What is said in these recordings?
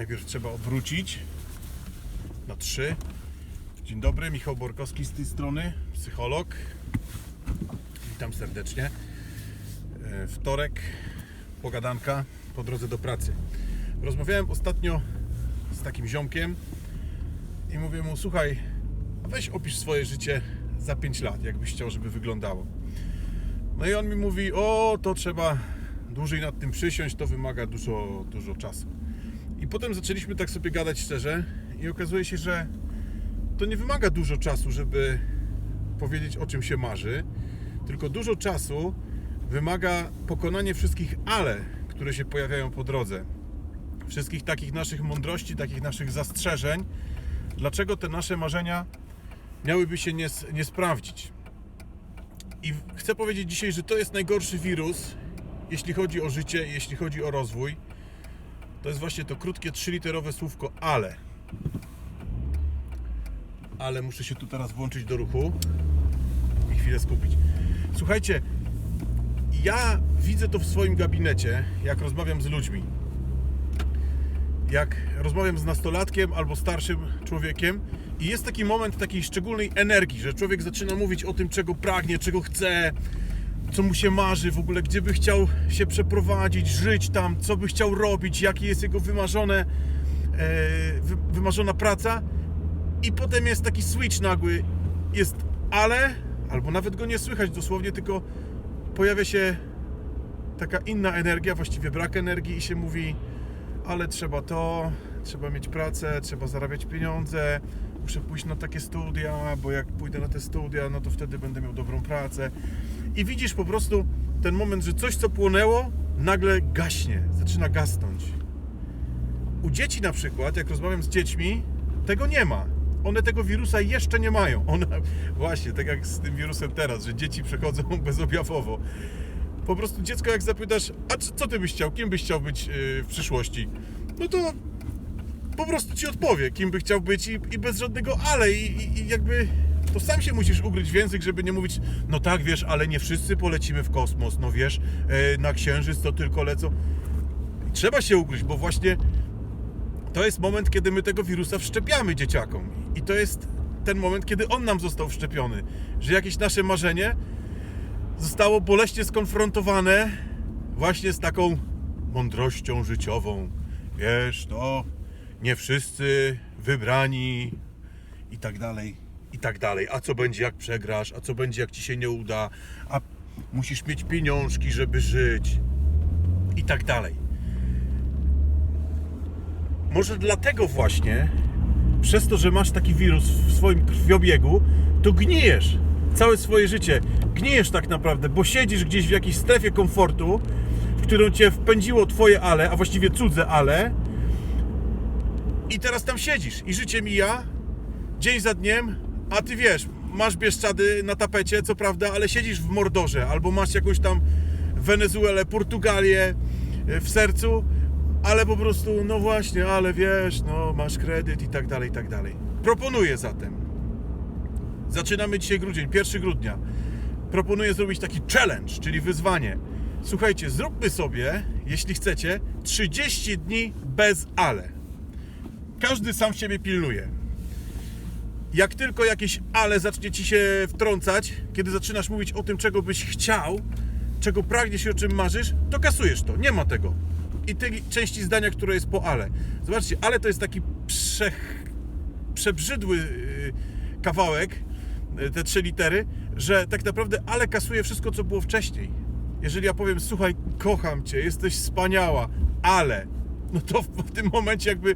Najpierw trzeba odwrócić na trzy. Dzień dobry, Michał Borkowski z tej strony, psycholog. Witam serdecznie. E, Wtorek, pogadanka po drodze do pracy. Rozmawiałem ostatnio z takim ziomkiem i mówię mu, słuchaj, weź opisz swoje życie za 5 lat, jakbyś chciał, żeby wyglądało. No i on mi mówi, o, to trzeba dłużej nad tym przysiąść, to wymaga dużo, dużo czasu. I potem zaczęliśmy tak sobie gadać szczerze i okazuje się, że to nie wymaga dużo czasu, żeby powiedzieć o czym się marzy, tylko dużo czasu wymaga pokonanie wszystkich ale, które się pojawiają po drodze. Wszystkich takich naszych mądrości, takich naszych zastrzeżeń, dlaczego te nasze marzenia miałyby się nie, nie sprawdzić. I chcę powiedzieć dzisiaj, że to jest najgorszy wirus, jeśli chodzi o życie, jeśli chodzi o rozwój. To jest właśnie to krótkie, trzyliterowe słówko ale. Ale muszę się tu teraz włączyć do ruchu i chwilę skupić. Słuchajcie, ja widzę to w swoim gabinecie, jak rozmawiam z ludźmi. Jak rozmawiam z nastolatkiem albo starszym człowiekiem i jest taki moment takiej szczególnej energii, że człowiek zaczyna mówić o tym, czego pragnie, czego chce, co mu się marzy, w ogóle gdzie by chciał się przeprowadzić, żyć tam, co by chciał robić, jakie jest jego wymarzone, e, wy, wymarzona praca. I potem jest taki switch nagły, jest ale, albo nawet go nie słychać dosłownie, tylko pojawia się taka inna energia, właściwie brak energii i się mówi, ale trzeba to, trzeba mieć pracę, trzeba zarabiać pieniądze, muszę pójść na takie studia, bo jak pójdę na te studia, no to wtedy będę miał dobrą pracę. I widzisz po prostu ten moment, że coś co płonęło, nagle gaśnie, zaczyna gasnąć. U dzieci na przykład, jak rozmawiam z dziećmi, tego nie ma. One tego wirusa jeszcze nie mają. One, właśnie, tak jak z tym wirusem teraz, że dzieci przechodzą bezobjawowo. Po prostu dziecko jak zapytasz, a co ty byś chciał, kim byś chciał być yy, w przyszłości? No to po prostu ci odpowie, kim by chciał być i, i bez żadnego ale i, i, i jakby to sam się musisz ugryźć w język, żeby nie mówić, no tak wiesz, ale nie wszyscy polecimy w kosmos, no wiesz, e, na księżyc to tylko lecą. Trzeba się ugryźć, bo właśnie to jest moment, kiedy my tego wirusa wszczepiamy dzieciakom. I to jest ten moment, kiedy on nam został wszczepiony. Że jakieś nasze marzenie zostało boleśnie skonfrontowane właśnie z taką mądrością życiową. Wiesz, to nie wszyscy wybrani i tak dalej, i tak dalej. A co będzie jak przegrasz? A co będzie jak ci się nie uda? A musisz mieć pieniążki, żeby żyć. I tak dalej. Może dlatego właśnie, przez to, że masz taki wirus w swoim krwiobiegu, to gnijesz całe swoje życie. Gnijesz tak naprawdę, bo siedzisz gdzieś w jakiejś strefie komfortu, w którą cię wpędziło twoje ale, a właściwie cudze ale. I teraz tam siedzisz i życie mija dzień za dniem, a ty wiesz, masz Bieszczady na tapecie, co prawda, ale siedzisz w Mordorze albo masz jakąś tam Wenezuelę, Portugalię e, w sercu, ale po prostu, no właśnie, ale wiesz, no masz kredyt i tak dalej, i tak dalej. Proponuję zatem. Zaczynamy dzisiaj grudzień, 1 grudnia. Proponuję zrobić taki challenge, czyli wyzwanie. Słuchajcie, zróbmy sobie, jeśli chcecie, 30 dni bez ale. Każdy sam siebie pilnuje. Jak tylko jakieś ale zacznie ci się wtrącać, kiedy zaczynasz mówić o tym, czego byś chciał, czego pragniesz i o czym marzysz, to kasujesz to. Nie ma tego. I tej części zdania, które jest po ale. Zobaczcie, ale to jest taki prze, przebrzydły yy, kawałek, yy, te trzy litery, że tak naprawdę ale kasuje wszystko, co było wcześniej. Jeżeli ja powiem, słuchaj, kocham cię, jesteś wspaniała, ale, no to w, w tym momencie jakby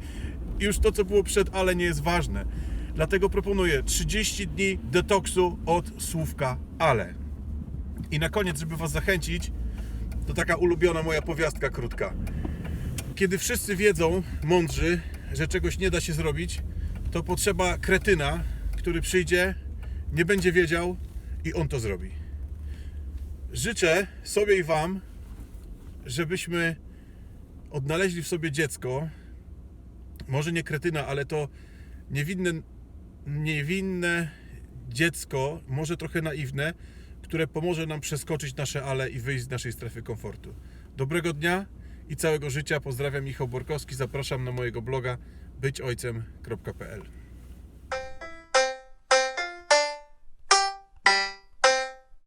już to, co było przed ale nie jest ważne. Dlatego proponuję 30 dni detoksu od słówka ale. I na koniec, żeby Was zachęcić, to taka ulubiona moja powiastka krótka. Kiedy wszyscy wiedzą, mądrzy, że czegoś nie da się zrobić, to potrzeba kretyna, który przyjdzie, nie będzie wiedział i on to zrobi. Życzę sobie i Wam, żebyśmy odnaleźli w sobie dziecko, może nie kretyna, ale to niewinne, niewinne dziecko, może trochę naiwne, które pomoże nam przeskoczyć nasze ale i wyjść z naszej strefy komfortu. Dobrego dnia i całego życia. Pozdrawiam Michał Borkowski, zapraszam na mojego bloga byćojcem.pl